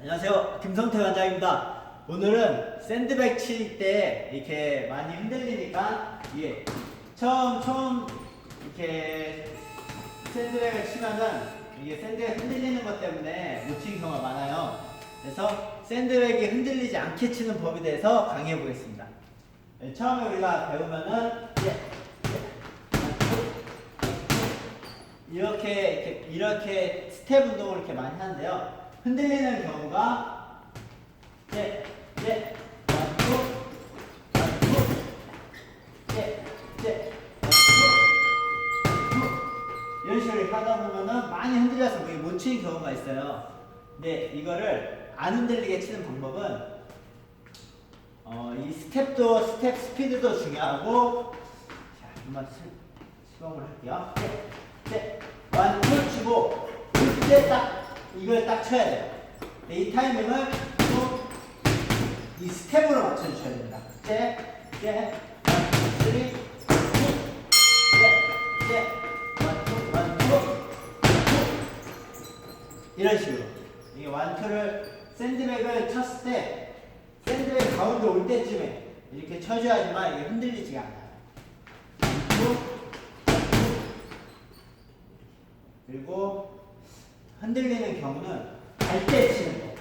안녕하세요. 김성태 원장입니다. 오늘은 샌드백 칠 때 이렇게 많이 흔들리니까 이게 처음 처음 이렇게 샌드백을 치면은 이게 샌드백 흔들리는 것 때문에 못 치는 경우가 많아요. 그래서 샌드백이 흔들리지 않게 치는 법에 대해서 강의해 보겠습니다. 네, 처음에 우리가 배우면은 이제 이렇게 이렇게 이렇게 스텝 운동을 이렇게 많이 하는데요. 흔들리는 경우가 예, 예, 완투, 완투, 예, 예, 완투. 이런 식으로 하다 보면은 많이 흔들려서 그게 못 치는 경우가 있어요. 근데 이거를 안 흔들리게 치는 방법은 어, 이 스텝도 스텝 스피드도 중요하고 자 한번 시- 시범을 할게요. 네, 네, 완투 치고 이때 딱 이걸 딱 쳐야 돼요. 네, 이 타이밍을 또 이 스텝으로 맞춰주셔야 됩니다. 네, 네, 완투, 쓰리, 네, 네, 완투, 완투, 이런 식으로 이게 완투를 샌드백을 쳤을 때 샌드백 가운데 올 때쯤에 이렇게 쳐줘야지만 이게 흔들리지가 않아요. 그리고 흔들리는 경우는 갈 때 치는 거.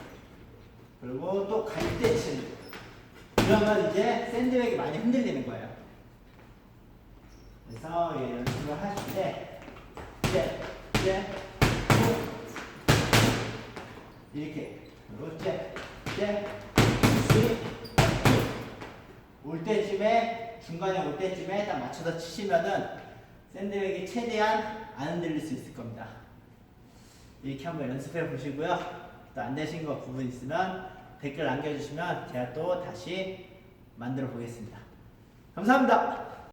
그리고 또 갈 때 치는 거. 그러면 이제 샌드백이 많이 흔들리는 거예요. 그래서 이 연습을 때 이제 이제 이렇게 그리고 이제 이제 쓰리 올 때쯤에 중간에 올 때쯤에 딱 맞춰서 치시면은 샌드백이 최대한 안 흔들릴 수 있을 겁니다. 이렇게 한번 연습해 보시고요. 또 안 되신 거 부분 있으면 댓글 남겨주시면 제가 또 다시 만들어 보겠습니다. 감사합니다.